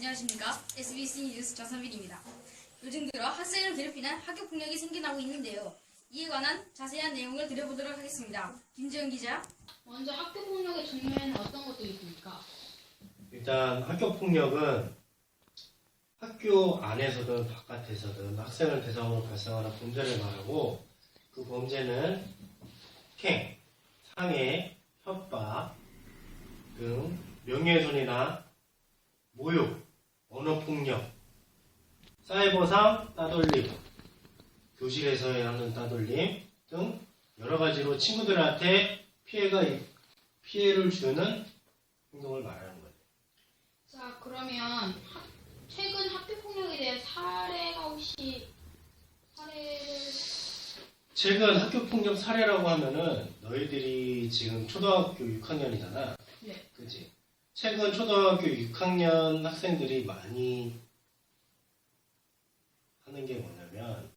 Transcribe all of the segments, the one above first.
안녕하십니까. SBC 뉴스 전선빈입니다. 요즘 들어 학생을 괴롭히는 학교 폭력이 생겨나고 있는데요. 이에 관한 자세한 내용을 드려보도록 하겠습니다. 김지영 기자. 먼저 학교 폭력의 종류에는 어떤 것들이 있습니까? 일단 학교 폭력은 학교 안에서든 바깥에서든 학생을 대상으로 발생하는 범죄를 말하고 그 범죄는 폭행, 상해, 협박 등 명예훼손이나 모욕, 언어폭력, 사이버상 따돌림, 교실에서의 하는 따돌림 등 여러 가지로 친구들한테 피해가 피해를 주는 행동을 말하는 거예요. 자, 그러면 학- 최근 학교 폭력에 대해 사례가 혹시 사례를 최근 학교 폭력 사례라고 하면은 너희들이 지금 초등학교 6학년이잖아. 네. 그지? 최근 초등학교 6학년 학생들이 많이 하는 게 뭐냐면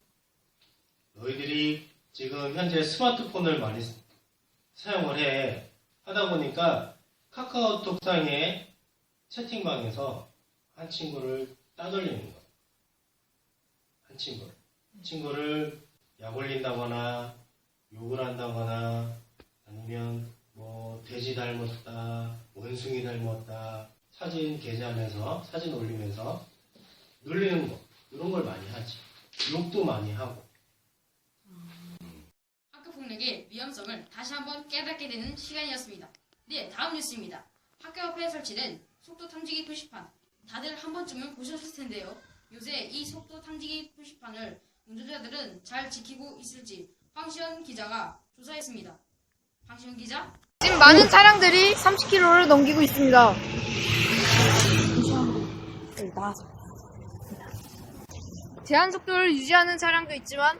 너희들이 지금 현재 스마트폰을 많이 스- 사용을 해. 하다 보니까 카카오톡상의 채팅방에서 한 친구를 따돌리는 거야. 한 친구를. 친구를 약 올린다거나 욕을 한다거나 아니면 뭐 돼지 닮았다 원숭이 닮았다 사진 게재하면서 사진 올리면서 놀리는 거 이런 걸 많이 하지 욕도 많이 하고 학교 폭력의 위험성을 다시 한번 깨닫게 되는 시간이었습니다. 네, 다음 뉴스입니다. 학교 앞에 설치된 속도 탐지기 표시판. 다들 한 번쯤은 보셨을 텐데요. 요새 이 속도 탐지기 표시판을 운전자들은 잘 지키고 있을지 황시현 기자가 조사했습니다. 황시현 기자. 지금 많은 차량들이 30km를 넘기고 있습니다. 제한 속도를 유지하는 차량도 있지만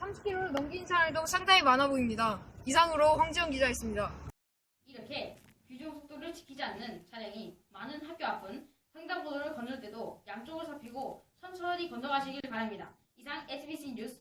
30km를 넘긴 차량도 상당히 많아 보입니다. 이상으로 황지영 기자였습니다. 이렇게 규정 속도를 지키지 않는 차량이 많은 학교 앞은 횡단보도를 건널 때도 양쪽을 살피고 천천히 건너가시길 바랍니다. 이상 SBC 뉴스